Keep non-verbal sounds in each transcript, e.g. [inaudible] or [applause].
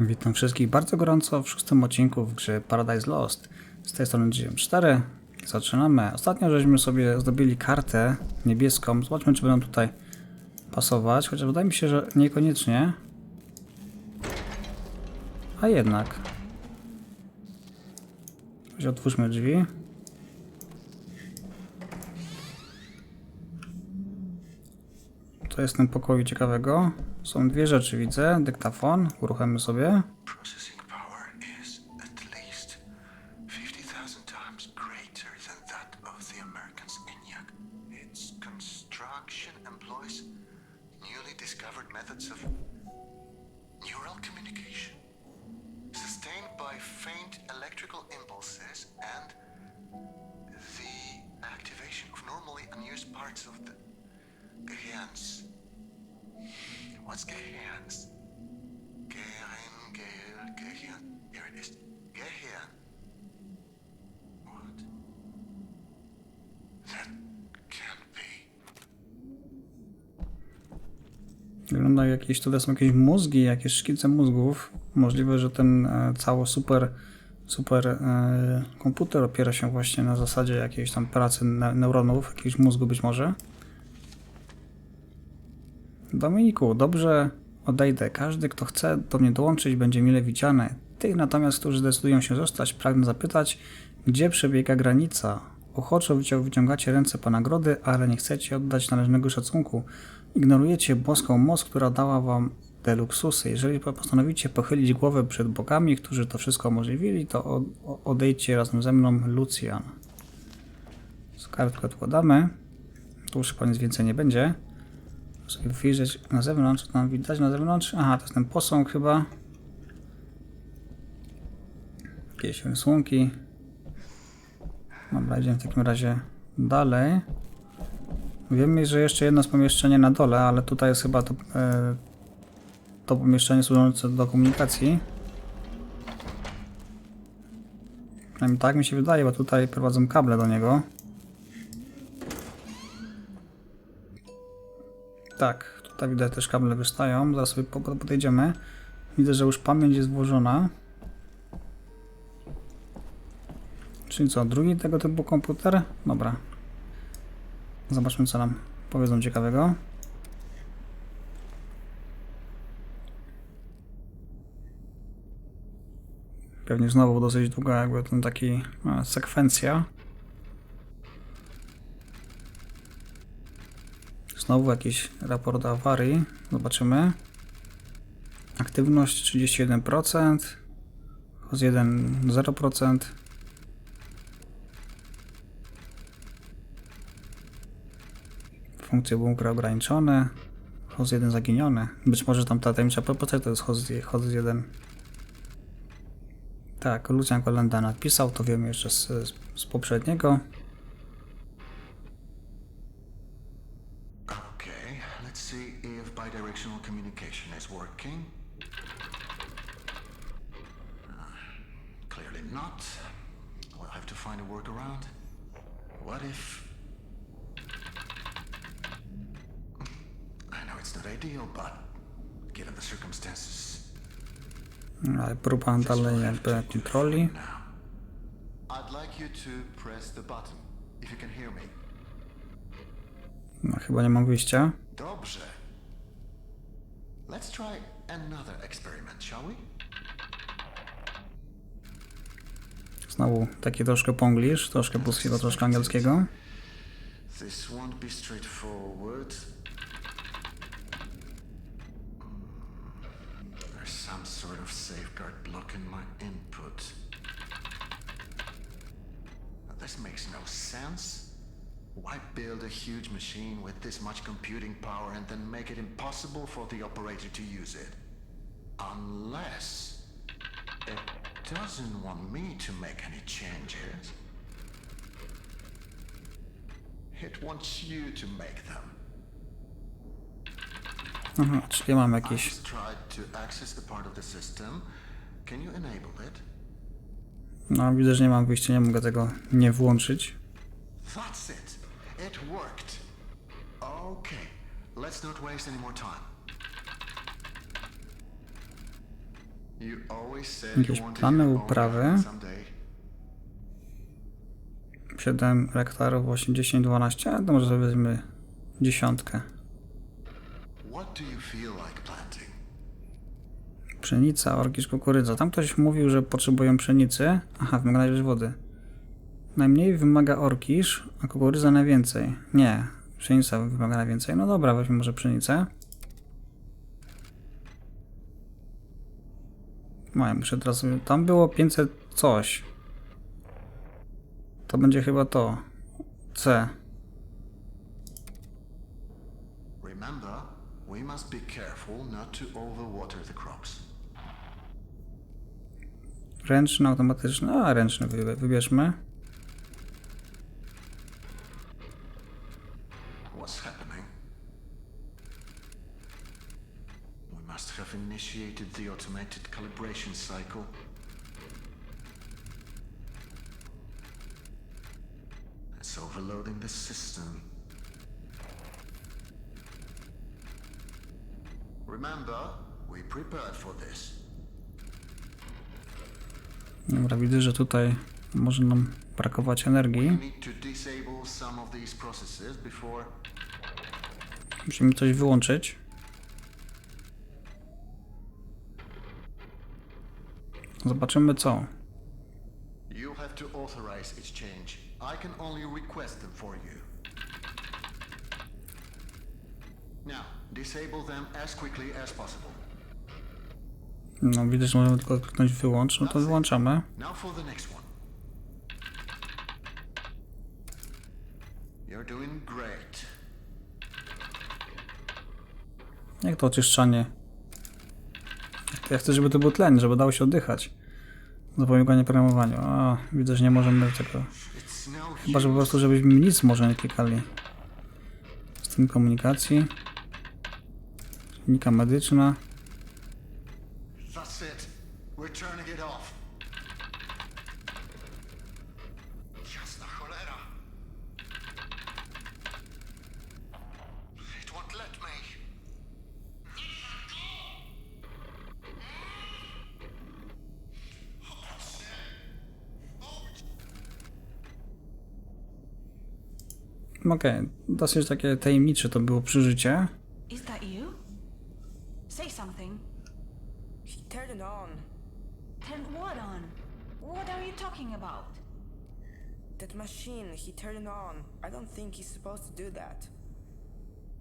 Witam wszystkich bardzo gorąco w szóstym odcinku w grze Paradise Lost. Z tej strony GM4. Zaczynamy. Ostatnio żeśmy sobie zdobyli kartę niebieską. Zobaczmy, czy będą tutaj pasować. Chociaż wydaje mi się, że niekoniecznie. A jednak. Otwórzmy drzwi. Co jest w tym pokoju ciekawego? Są dwie rzeczy, widzę. Dyktafon. Uruchomimy sobie. Processing power is at least 50,000 times greater than that of the American's ENIAC. Its construction employs newly discovered methods of neural communication, sustained by faint electrical impulses and the activation of normally unused parts of the Gehirns. What's Gehirns? Gehirn, Gehirn, Gehirn. Here it is. Gehirn. What? That can't be. Wygląda jak jakieś, tutaj są jakieś mózgi, jakieś szkice mózgów. Możliwe, że ten e, cały super, super e, komputer opiera się właśnie na zasadzie jakiejś tam pracy ne neuronów, jakiegoś mózgu być może. Dominiku, dobrze odejdę. Każdy, kto chce do mnie dołączyć, będzie mile widziany. Tych natomiast, którzy zdecydują się zostać, pragnę zapytać, gdzie przebiega granica? Ochoczo wycią wyciągacie ręce po nagrody, ale nie chcecie oddać należnego szacunku. Ignorujecie boską moc, która dała wam te luksusy. Jeżeli postanowicie pochylić głowę przed bogami, którzy to wszystko umożliwili, to odejdźcie razem ze mną, Lucian. Z kartkę odkładamy. Tu już chyba nic więcej nie będzie sobie wyjrzeć na zewnątrz, co tam widać na zewnątrz? Aha, to jest ten posąg chyba. Jakieś rysunki. Dobra, idziemy w takim razie dalej. Wiemy, że jeszcze jedno jest pomieszczenie na dole, ale tutaj jest chyba to, e, to pomieszczenie służące do komunikacji. Przynajmniej tak mi się wydaje, bo tutaj prowadzą kable do niego. Tak, tutaj widać też kable wystają. Zaraz sobie po- podejdziemy. Widzę, że już pamięć jest włożona. Czyli co, drugi tego typu komputer? Dobra. Zobaczmy, co nam powiedzą ciekawego. Pewnie znowu dosyć długa jakby ten taki e, sekwencja. Znowu jakiś raport awarii. Zobaczymy. Aktywność 31%. HOS 1 0%. Funkcje bunkra ograniczone. HOS 1 zaginione. Być może tam ta tajemnicza propozycja to jest HOS 1. Tak, Lucian Kolenda napisał, to wiemy jeszcze z, z poprzedniego. Let's see if bidirectional communication is working. Uh, clearly not. We'll have to find a workaround. What if. I know it's not ideal, but given the circumstances. Ale próba dalej jakby kontroli. Now. I'd like you to press the button, if you can hear me. No, chyba nie mam wyjścia. Dobrze. Let's try another experiment, shall we? Znowu taki troszkę ponglisz, troszkę polskiego, troszkę angielskiego. This won't be straightforward. There's some sort of safeguard blocking my input. This makes no sense. Why build a huge machine with this much computing power and then make it impossible for the operator to use it? Unless it doesn't want me to make any changes. It wants you to make them. Aha, czyli mam jakieś... just tried to access the part of the system. Can you enable it? No widzę, że nie mam wyjścia, nie mogę tego nie włączyć. That's it. It worked. Okay, let's not waste any more time. You always said Jakieś you wanted plany your own uprawy? someday. 7 hektarów, 8, 10, 12, a to może weźmy dziesiątkę. What do you feel like planting? Pszenica, orkisz, kukurydza. Tam ktoś mówił, że potrzebują pszenicy. Aha, wymaga najwyżej wody. Najmniej wymaga orkisz, a kukurydza najwięcej. Nie, pszenica wymaga najwięcej. No dobra, weźmy może pszenicę. No, ja muszę teraz... Tam było 500 coś. To będzie chyba to. C. Remember, we must be careful not to overwater the crops. Ręczny, automatyczny. A, ręczny wy- wybierzmy. What's happening? We must have initiated the automated calibration cycle. It's overloading the system. Remember, we prepared for this. Dobra, widzę, że tutaj może nam brakować energii. Musimy coś wyłączyć. Zobaczymy co. You have to authorize. I can only request them for you. Now, disable them as quickly as possible. No widzę, że możemy tylko kliknąć wyłącz, no to wyłączamy. Now for the next one. You're doing great. Jak to oczyszczanie? Ja chcę, żeby to był tlen, żeby dało się oddychać. Zapobieganie programowaniu. A, widzę, że nie możemy tego. Chyba, że po prostu, żebyśmy nic może nie klikali. System komunikacji. Klinika medyczna. That's it. We're turning it off. Jasna cholera. It won't let me. Okej, dosyć takie tajemnicze to było przeżycie. Is that you? Say something. He turned it on. Turn what on? What are you talking about? That machine, he turned it on. I don't think he's supposed to do that.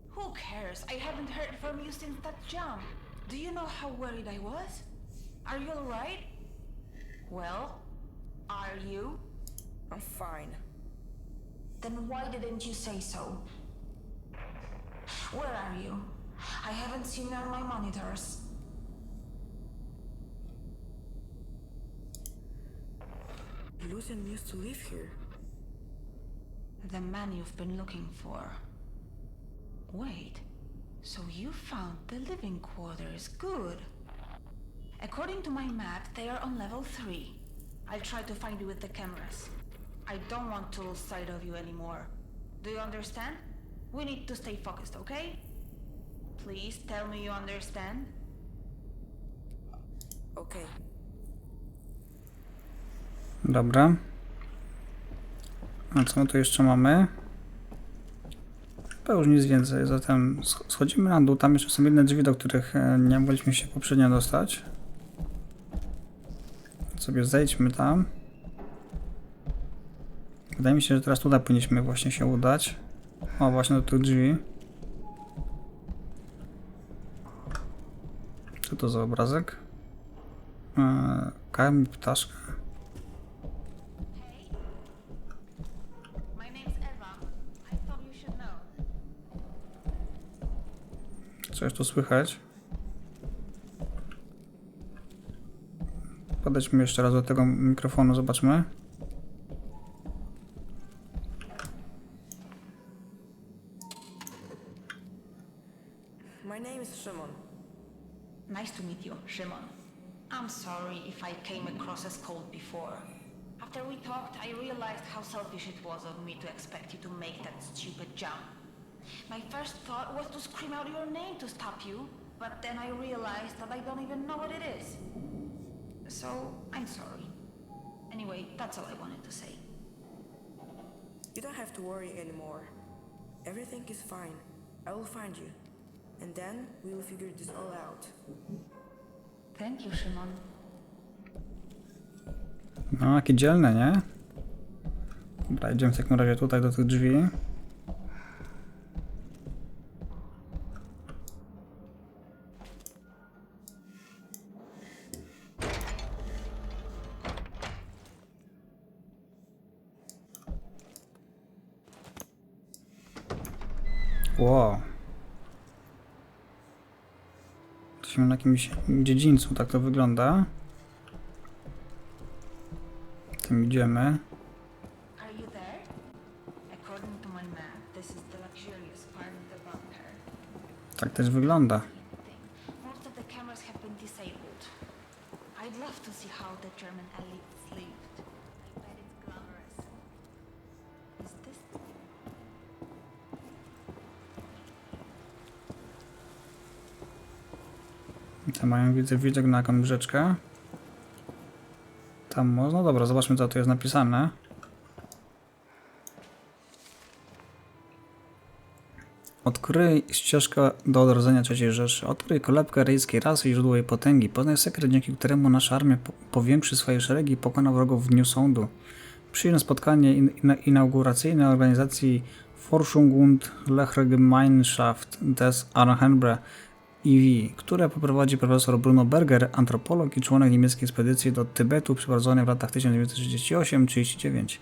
Who cares? I haven't heard from you since that jump. Do you know how worried I was? Are you alright? Well, are you? I'm fine. Then why didn't you say so? Where are you? I haven't seen you on my monitors. Lucian used to live here. The man you've been looking for. Wait, so you found the living quarters. Good. According to my map, they are on level 3. I'll try to find you with the cameras. I don't want to lose sight of you anymore. Do you understand? We need to stay focused, okay? Please tell me you understand. Okay. Dobra. A co my tu jeszcze mamy? To już nic więcej, zatem sch- schodzimy na dół. Tam jeszcze są inne drzwi, do których e, nie mogliśmy się poprzednio dostać. Sobie zejdźmy tam. Wydaje mi się, że teraz tutaj powinniśmy właśnie się udać. O, właśnie do tych drzwi. Co to za obrazek? Eee, ptaszka. Coś tu słychać? Podejdźmy jeszcze raz do tego mikrofonu, zobaczmy. Stupid jump. My first thought was to scream out your name to stop you, but then I realized that I don't even know what it is. so I'm sorry. Anyway, that's all I wanted to say. You don't have to worry anymore. Everything is fine. I will find you. And then we will figure this all out. Thank you, Shimon. No, jakie dzielne, nie? Dobra, idziemy w takim razie tutaj do tych drzwi. Jakimś dziedzińcu, tak to wygląda. Tym idziemy. Tak też wygląda. Most of the cameras have been disabled. I'd love to see how the German elites lived. Mają widzę widok na jakąś rzeczkę. Tam można. Dobra, zobaczmy co tu jest napisane. Odkryj ścieżkę do odrodzenia III Rzeszy. Odkryj kolebkę rejskiej rasy i źródło jej potęgi. Poznaj sekret, dzięki któremu nasza armia po- powiększy swoje szeregi i pokona wrogów w dniu sądu. Przyjdź na spotkanie in, in, inauguracyjne organizacji Forschung und Lechgemeinschaft des Archenbre EV, które poprowadzi profesor Bruno Berger, antropolog i członek niemieckiej ekspedycji do Tybetu przeprowadzonej w latach 1938-39.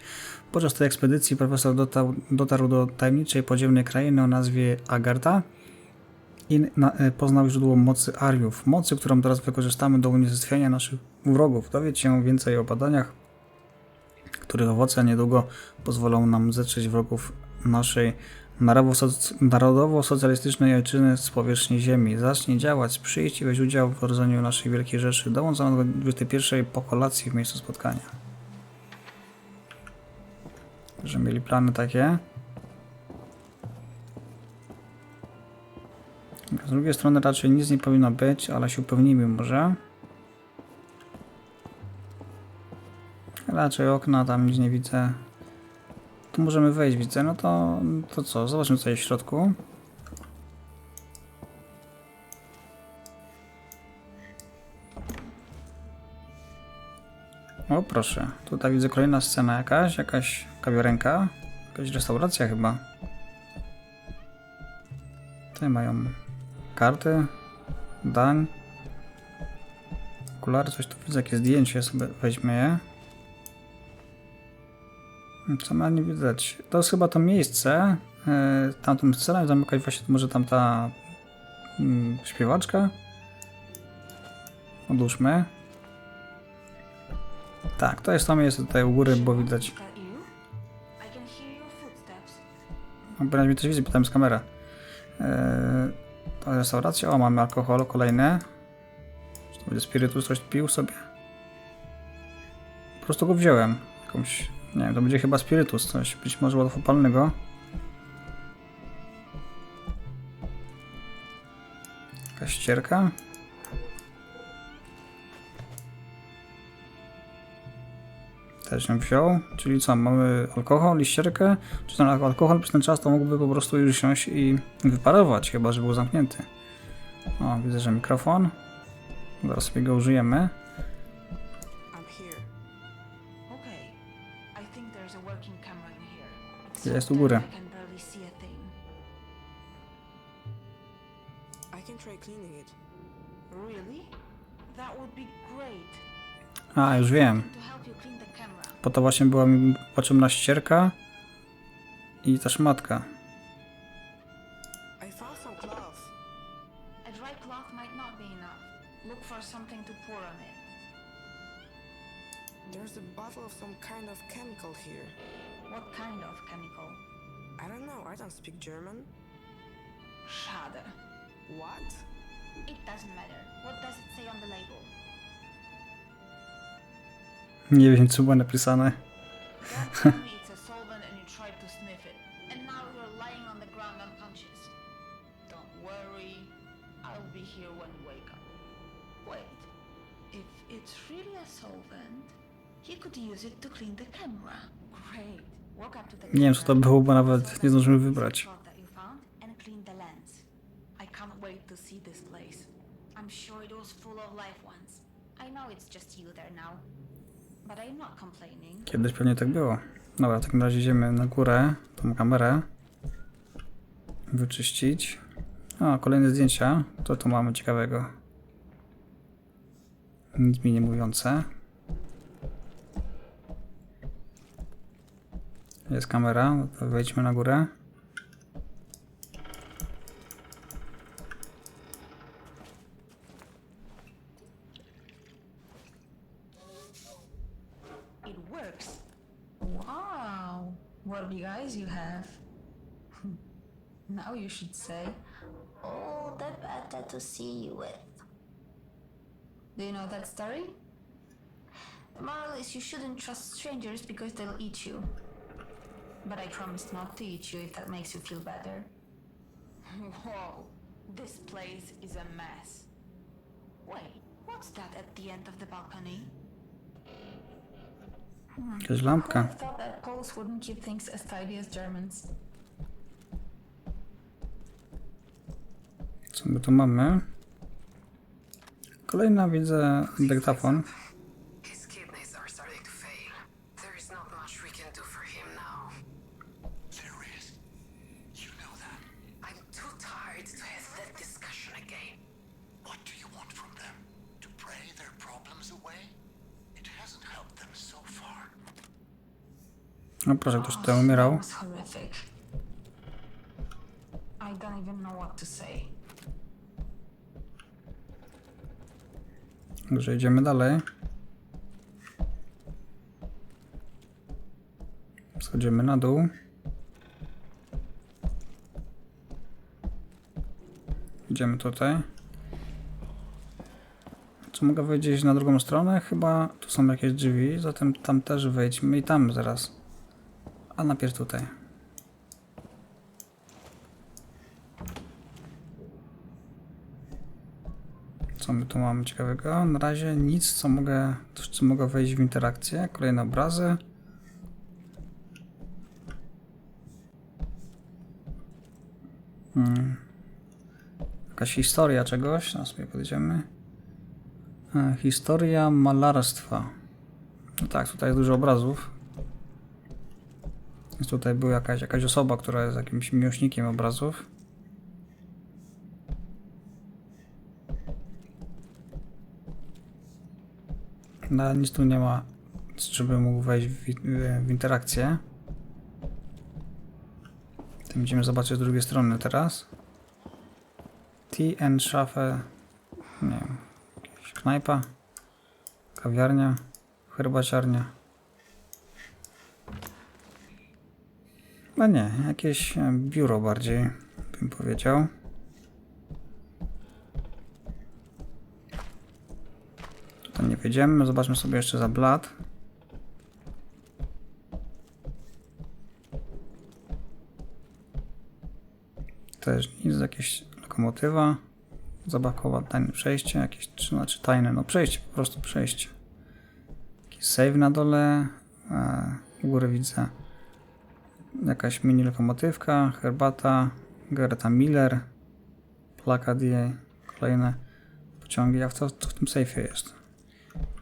Podczas tej ekspedycji profesor dotarł, dotarł do tajemniczej podziemnej krainy o nazwie Agartha i na, e, poznał źródło mocy Ariów, mocy, którą teraz wykorzystamy do unicestwienia naszych wrogów. Dowiedz się więcej o badaniach, których owoce niedługo pozwolą nam zetrzeć wrogów naszej narodowo-socjalistycznej ojczyzny z powierzchni ziemi. Zacznij działać, przyjść i weź udział w rodzeniu naszej Wielkiej Rzeszy. Dołączam do 21 po kolacji w miejscu spotkania. Że mieli plany takie. Z drugiej strony raczej nic nie powinno być, ale się upewnimy może. Raczej okna, tam nic nie widzę. Tu możemy wejść, widzę. No to, to co? Zobaczmy co jest w środku. O proszę, tutaj widzę kolejna scena jakaś, jakaś kawiarenka, jakaś restauracja chyba. Tutaj mają karty, dań, okulary, coś tu widzę, jakieś zdjęcie, sobie weźmy je. Co ma nie widać? To jest chyba to miejsce, yy, tamtą scenę, zamykać właśnie może tam ta mm, śpiewaczka. Odłóżmy. Tak, to jest to miejsce tutaj u góry, bo widać. Is that you? I can hear your footsteps. No, Bynajmniej też widzę, bo tam jest kamera. Yy, restauracja. O, mamy alkohol kolejny. Czy to będzie spirytus, coś pił sobie? Po prostu go wziąłem. Jakąś, nie wiem, to będzie chyba spirytus, coś być może łatwopalnego. Jakaś ścierka. Też ją wziął. Czyli co, mamy alkohol i ścierkę? Czy ten alkohol przez ten czas to mógłby po prostu już siąść i wyparować, chyba że był zamknięty. O, widzę, że mikrofon. Zaraz sobie go użyjemy. Would be great. A, już wiem. Po to właśnie była mi potrzebna ścierka i ta szmatka. Here. What kind of chemical? I don't know, I don't speak German. Schade. What? It doesn't matter. What does it say on the label? Nie wiem, co było napisane. Don't tell it's a solvent and you tried to sniff it. And now you're lying on the ground unconscious. Don't worry. I'll be here when you wake up. Wait. If it's really a solvent. He could use it to clean the camera. Great. Nie wiem co to było, bo nawet nie zdążymy wybrać. Kiedyś pewnie tak było. Dobra, w takim razie idziemy na górę, tą kamerę. Wyczyścić. O, kolejne zdjęcia. Co tu mamy ciekawego? Nic mi nie mówiące. Jest kamera, no to wejdźmy na górę. It works. Wow. What eyes you have. [laughs] now you should say. Oh, the better to see you with. Do you know that story? The moral is you shouldn't trust strangers because they'll eat you. But I promise not to eat you if that makes you feel better. Whoa, this place is a mess. Wait, what's that at the end of the balcony? Jakaś lampka. I thought that Poles wouldn't keep things as tidy as Germans. Co my tu mamy? Kolejna widzę dyktafon. No proszę, ktoś tutaj umierał. Także idziemy dalej. Schodzimy na dół. Idziemy tutaj. Co mogę wejść na drugą stronę? Chyba tu są jakieś drzwi, zatem tam też wejdźmy i tam zaraz. A najpierw tutaj. Co my tu mamy ciekawego? Na razie nic, co mogę, co mogę wejść w interakcję. Kolejne obrazy. Hmm. Jakaś historia czegoś, na sobie podejdziemy. E, Historia malarstwa. No tak, tutaj jest dużo obrazów. Więc tutaj była jakaś, jakaś osoba, która jest jakimś miłośnikiem obrazów. No, nic tu nie ma, żeby mógł wejść w, w interakcję. To będziemy zobaczyć z drugiej strony teraz. Tea and Schafe. Nie wiem. Knajpa. Kawiarnia. Herbaciarnia. No nie, jakieś e, biuro bardziej bym powiedział. Tutaj nie wejdziemy, zobaczmy sobie jeszcze za blat. Też nic, jakieś lokomotywa. Zabakowa, tajne przejście, jakieś, czy znaczy tajne, no przejście, po prostu przejście. Jakiś save na dole, u góry widzę jakaś mini lokomotywka, herbata, Gerta Miller, plakat jej, kolejne pociągi. A co, co w tym sejfie jest?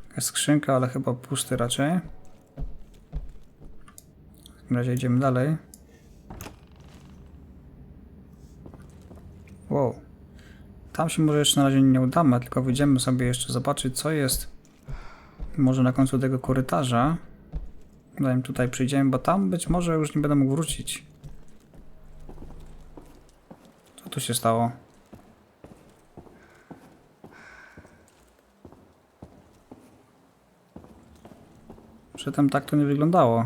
Jakaś skrzynka, ale chyba pusty raczej. W takim razie idziemy dalej. Wow. Tam się może jeszcze na razie nie udamy, tylko wyjdziemy sobie jeszcze zobaczyć, co jest może na końcu tego korytarza. Zanim tutaj przyjdziemy, bo tam być może już nie będę mógł wrócić. Co tu się stało? Przedtem tak to nie wyglądało.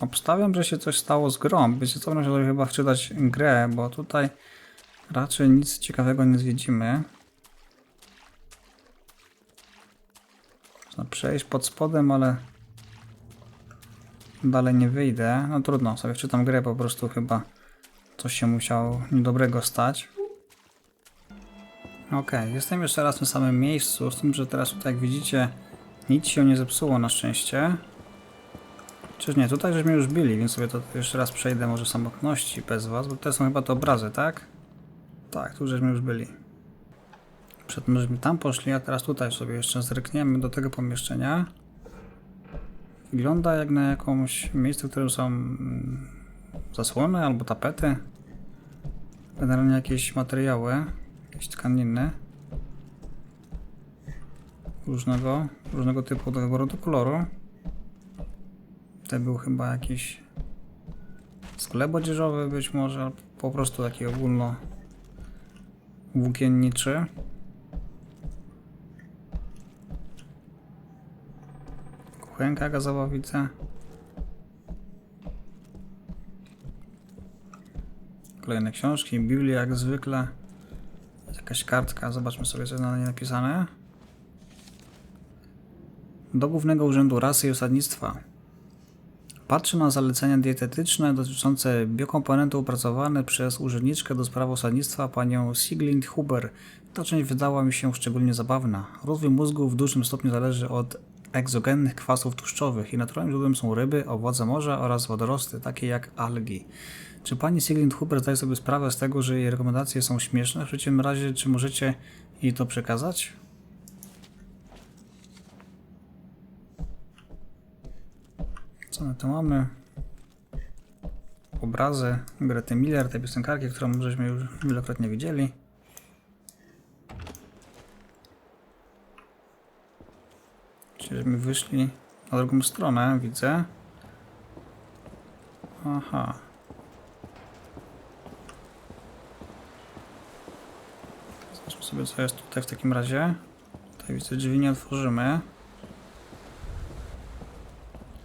Obstawiam, że się coś stało z grą. Wiecie co, muszę chyba wczytać grę, bo tutaj raczej nic ciekawego nie zwiedzimy. Można przejść pod spodem, ale dalej nie wyjdę. No trudno, sobie wczytam grę, po prostu chyba coś się musiało niedobrego stać. Okej, jestem jeszcze raz w tym samym miejscu, z tym, że teraz tutaj jak widzicie nic się nie zepsuło na szczęście. Czyż nie, tutaj żeśmy już byli, więc sobie to jeszcze raz przejdę może samotności bez was, bo to są chyba te obrazy, tak? Tak, tu żeśmy już byli. Przed tym żeśmy tam poszli, a teraz tutaj sobie jeszcze zrykniemy do tego pomieszczenia. Wygląda jak na jakąś miejsce, w którym są mm, zasłony albo tapety. Generalnie jakieś materiały, jakieś tkaniny. Różnego, różnego typu, do wyboru do koloru. Tutaj był chyba jakiś sklep odzieżowy być może, albo po prostu taki ogólno włókienniczy. Kuchenka gazowa widzę. Kolejne książki, Biblia jak zwykle. Jakaś kartka, zobaczmy sobie co jest na niej napisane. Do Głównego Urzędu Rasy i Osadnictwa. Patrzy na zalecenia dietetyczne dotyczące biokomponentów opracowane przez urzędniczkę do spraw osadnictwa panią Siglind Huber. Ta część wydała mi się szczególnie zabawna. Rozwój mózgu w dużym stopniu zależy od egzogennych kwasów tłuszczowych i naturalnym źródłem są ryby, owoce morza oraz wodorosty, takie jak algi. Czy pani Siglind Huber zdaje sobie sprawę z tego, że jej rekomendacje są śmieszne? W przeciwnym razie, czy możecie jej to przekazać? Co my tu mamy? Obrazy Grety Miller, tej piosenkarki, którą żeśmy już wielokrotnie widzieli. Czyżbyśmy wyszli na drugą stronę, widzę. Aha. Zobaczmy sobie, co jest tutaj w takim razie. Tutaj widzę, drzwi nie otworzymy.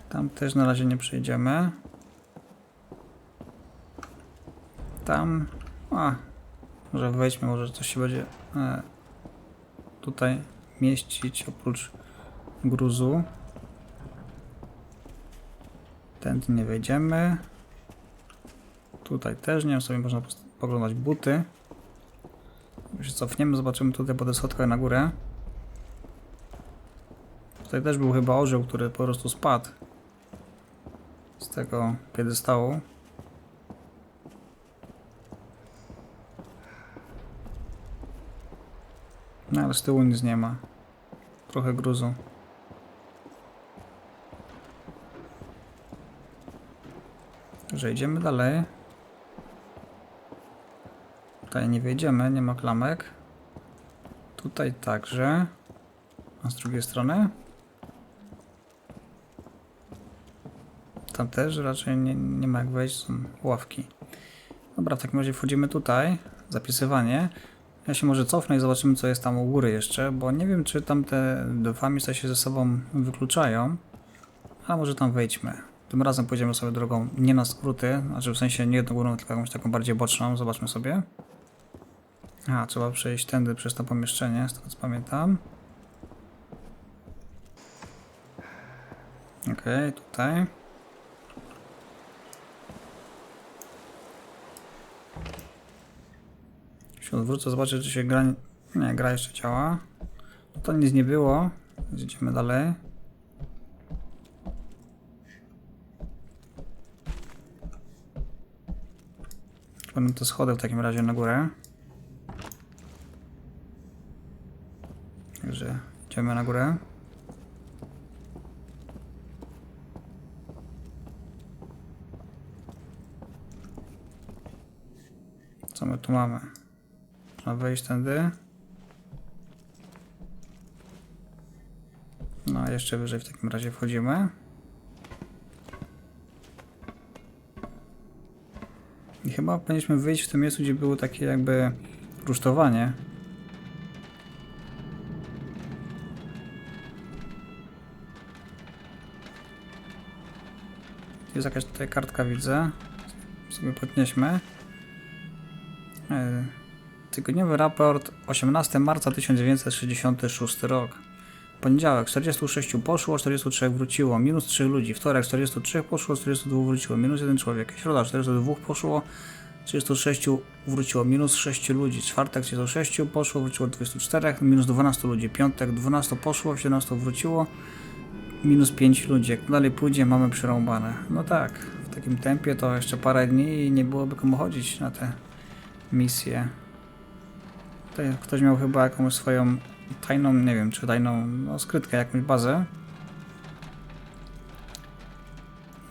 Tam też na razie nie przejdziemy. Tam. A. Może wejdźmy, może coś się będzie e, tutaj mieścić oprócz gruzu. Tędy nie wejdziemy. Tutaj też nie, sobie można poglądać buty. Się cofniemy, zobaczymy tutaj po schodkach na górę. Tutaj też był chyba orzeł, który po prostu spadł z tego piedestału. No ale z tyłu nic nie ma. Trochę gruzu. Że idziemy dalej. Tutaj nie wejdziemy, nie ma klamek. Tutaj także. A z drugiej strony? Tam też raczej nie, nie ma jak wejść, są ławki. Dobra, w takim razie wchodzimy tutaj. Zapisywanie. Ja się może cofnę i zobaczymy co jest tam u góry jeszcze, bo nie wiem czy tam te dwa miejsca się ze sobą wykluczają. A może tam wejdźmy. Tym razem pójdziemy sobie drogą nie na skróty, znaczy w sensie nie jedną górą, tylko jakąś taką bardziej boczną. Zobaczmy sobie. A, trzeba przejść tędy przez to pomieszczenie, z tego co pamiętam. Okej, tutaj. się odwrócę, zobaczę czy się gra... Nie, gra jeszcze działa. To nic nie było. Idziemy dalej. Będą te schody w takim razie na górę. Także idziemy na górę. Co my tu mamy? Można wejść tędy. No jeszcze wyżej w takim razie wchodzimy. Chyba powinniśmy wyjść w tym miejscu, gdzie było takie jakby rusztowanie. Jest jakaś tutaj kartka widzę. Sobie podnieśmy. E, Tygodniowy raport 18 marca 1966 rok. Poniedziałek 46 poszło, 43 wróciło, minus 3 ludzi. Wtorek 43 poszło, 42 wróciło, minus 1 człowiek. Środa 42 poszło, 36 wróciło minus 6 ludzi, czwartek 36 poszło, wróciło 24, minus 12 ludzi, piątek 12 poszło, 17 wróciło, minus 5 ludzi. Jak dalej pójdzie, mamy przerąbane. No tak, w takim tempie to jeszcze parę dni i nie byłoby komu chodzić na te misje. Tutaj ktoś miał chyba jakąś swoją tajną, nie wiem, czy tajną, no skrytkę, jakąś bazę.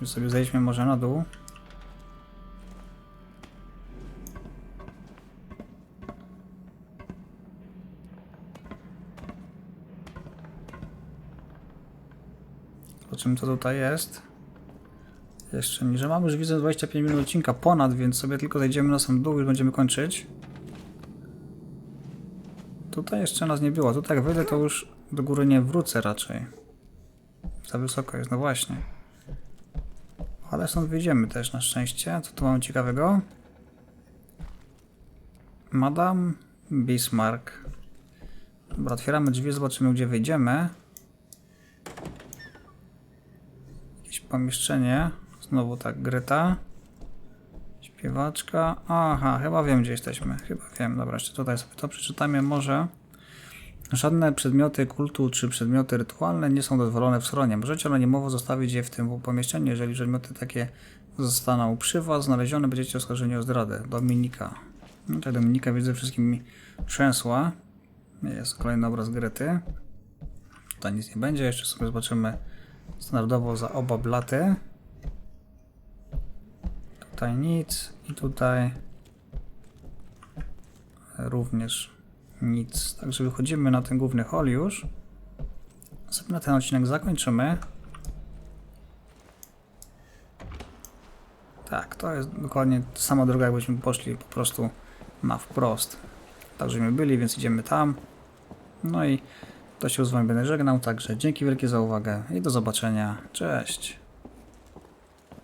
Więc sobie zejdźmy może na dół. Zobaczymy co tutaj jest. Jeszcze niżej. Mamy już widzę 25 minut odcinka ponad, więc sobie tylko zejdziemy na sam dół i będziemy kończyć. Tutaj jeszcze nas nie było. Tutaj jak wejdę to już do góry nie wrócę raczej. Za wysoko jest, no właśnie. Ale stąd wyjdziemy też na szczęście. Co tu mamy ciekawego? Madame Bismarck. Dobra, otwieramy drzwi, zobaczymy gdzie wyjdziemy. Jakieś pomieszczenie. Znowu tak, Greta. Śpiewaczka. Aha, chyba wiem gdzie jesteśmy. Chyba wiem. Dobra, jeszcze tutaj sobie to przeczytamy może. Żadne przedmioty kultu czy przedmioty rytualne nie są dozwolone w schronie. Możecie anonimowo zostawić je w tym pomieszczeniu. Jeżeli przedmioty takie zostaną przy Was znalezione, będziecie oskarżeni o zdradę. Dominika. No, tak Dominika widzę wszystkim trzęsła. Jest kolejny obraz Grety. Tutaj nic nie będzie. Jeszcze sobie zobaczymy standardowo za oba blaty. Tutaj nic i tutaj również nic. Także wychodzimy na ten główny hol już. Sobie na ten odcinek zakończymy. Tak, to jest dokładnie sama droga, jakbyśmy poszli po prostu na wprost. Tak, żeśmy byli, więc idziemy tam. No i to się z Wami będę żegnał, także dzięki wielkie za uwagę i do zobaczenia. Cześć!